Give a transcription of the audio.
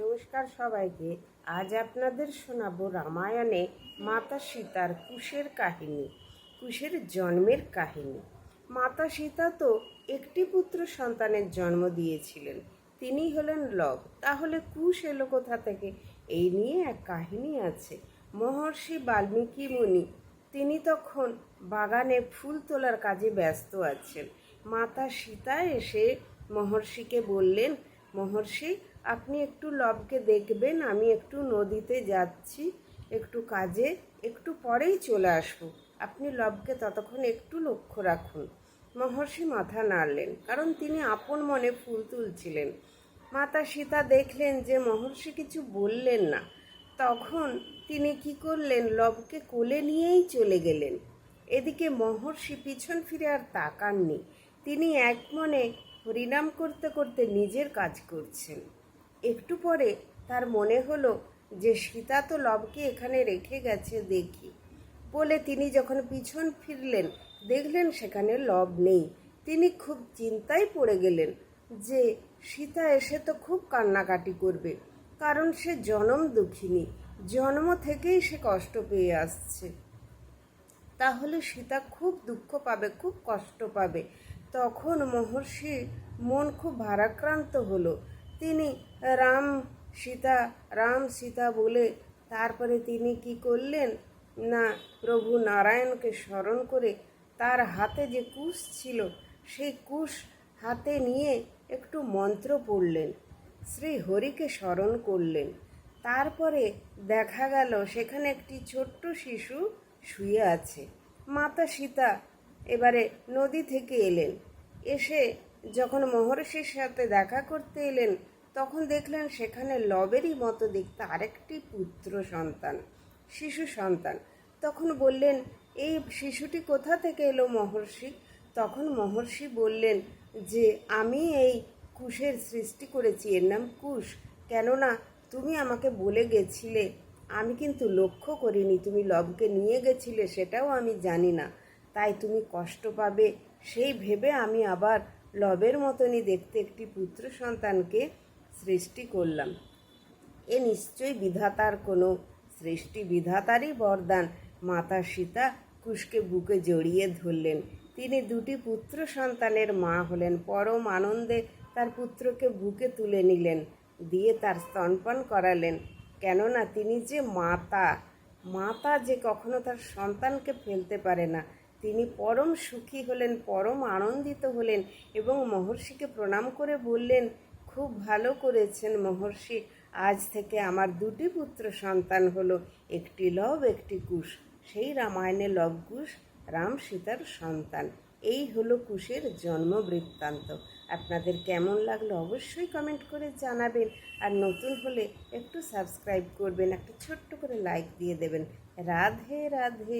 নমস্কার সবাইকে। আজ আপনাদের শোনাবো রামায়ণে মাতা সীতার কুশের কাহিনী, কুশের জন্মের কাহিনী। মাতা সীতা তো একটি পুত্র সন্তানের জন্ম দিয়েছিলেন, তিনি হলেন লব। তাহলে কুশ এলো কোথা থেকে? এই নিয়ে এক কাহিনী আছে। মহর্ষি বাল্মীকি মুনি, তিনি তখন বাগানে ফুল তোলার কাজে ব্যস্ত আছেন। মাতা সীতা এসে মহর্ষিকে বললেন, মহর্ষি আপনি একটু লবকে দেখবেন, আমি একটু নদীতে যাচ্ছি, একটু কাজে, একটু পরেই চলে আসব। আপনি লবকে ততক্ষণ একটু লক্ষ্য রাখুন। মহর্ষি মাথা নাড়লেন, কারণ তিনি আপন মনে ফুল তুলছিলেন। মাতা সীতা দেখলেন যে মহর্ষি কিছু বললেন না, তখন তিনি কি করলেন, লবকে কোলে নিয়েই চলে গেলেন। এদিকে মহর্ষি পিছন ফিরে আর তাকাননি, তিনি এক মনে হরিনাম করতে করতে নিজের কাজ করছেন। একটু পরে তার মনে হলো যে সীতা তো লবকে এখানে রেখে গেছে দেখি। বলে তিনি যখন পিছন ফিরলেন, দেখলেন সেখানে লব নেই। তিনি খুব চিন্তায় পড়ে গেলেন যে সীতা এসে তো খুব কান্নাকাটি করবে, কারণ সে জনম দুঃখিনী, জন্ম থেকেই সে কষ্ট পেয়ে আসছে। তাহলে সীতা খুব দুঃখ পাবে, খুব কষ্ট পাবে। তখন মহর্ষি মন খুব ভারাক্রান্ত হলো। তিনি রাম সীতা রাম সীতা বলে তারপরে তিনি কি করলেন? না, প্রভু নারায়ণকে স্মরণ করে তার হাতে যে কুশ ছিল, সেই কুশ হাতে নিয়ে একটু মন্ত্র পড়লেন। শ্রী হরিকে স্মরণ করলেন। তারপরে দেখা গেল, সেখানে একটি ছোট্ট শিশু শুয়ে আছে। মাতা সীতা এবারে নদী থেকে এলেন। এসে যখন মহর্ষির সাথে দেখা করতে এলেন তখন দেখলেন সেখানে লবেরই মতো দেখতে আরেকটি পুত্র সন্তান, শিশু সন্তান। তখন বললেন, এই শিশুটি কোথা থেকে এলো মহর্ষি? তখন মহর্ষি বললেন, যে আমি এই কুশের সৃষ্টি করেছি, এর নাম কুশ। কেননা তুমি আমাকে বলে গেছিলে, আমি কিন্তু লক্ষ্য করিনি, তুমি লবকে নিয়ে গেছিলে, সেটাও আমি জানি না। তাই তুমি কষ্ট পাবে। সেই ভেবে আমি আবার লবের মতনই দেখতে একটি পুত্র সন্তানকে সৃষ্টি করলাম। এ নিশ্চয়ই বিধাতার কোনো সৃষ্টি বিধাতারই বরদান। মাতা সীতা কুশকে বুকে জড়িয়ে ধরলেন। তিনি দুটি পুত্র সন্তানের মা হলেন। পরম আনন্দে তার পুত্রকে বুকে তুলে নিলেন, দিয়ে তার স্তনপান করালেন। কেননা তিনি যে মাতা মাতা যে কখনো তার সন্তানকে ফেলতে পারে না। তিনি পরম সুখী হলেন, পরম আনন্দিত হলেন এবং মহর্ষিকে প্রণাম করে বললেন খুব ভালো করেছেন মহর্ষি। আজ থেকে আমার দুটি পুত্র সন্তান হলো, একটি লব, একটি কুশ। সেই রামায়ণে লব, কুশ, রাম, সীতার সন্তান। এই হলো কুশের জন্ম বৃত্তান্ত। আপনাদের কেমন লাগল অবশ্যই কমেন্ট করে জানাবেন। আর নতুন হলে একটু সাবস্ক্রাইব করবেন, একটা ছোট্ট করে লাইক দিয়ে দেবেন। রাধে রাধে।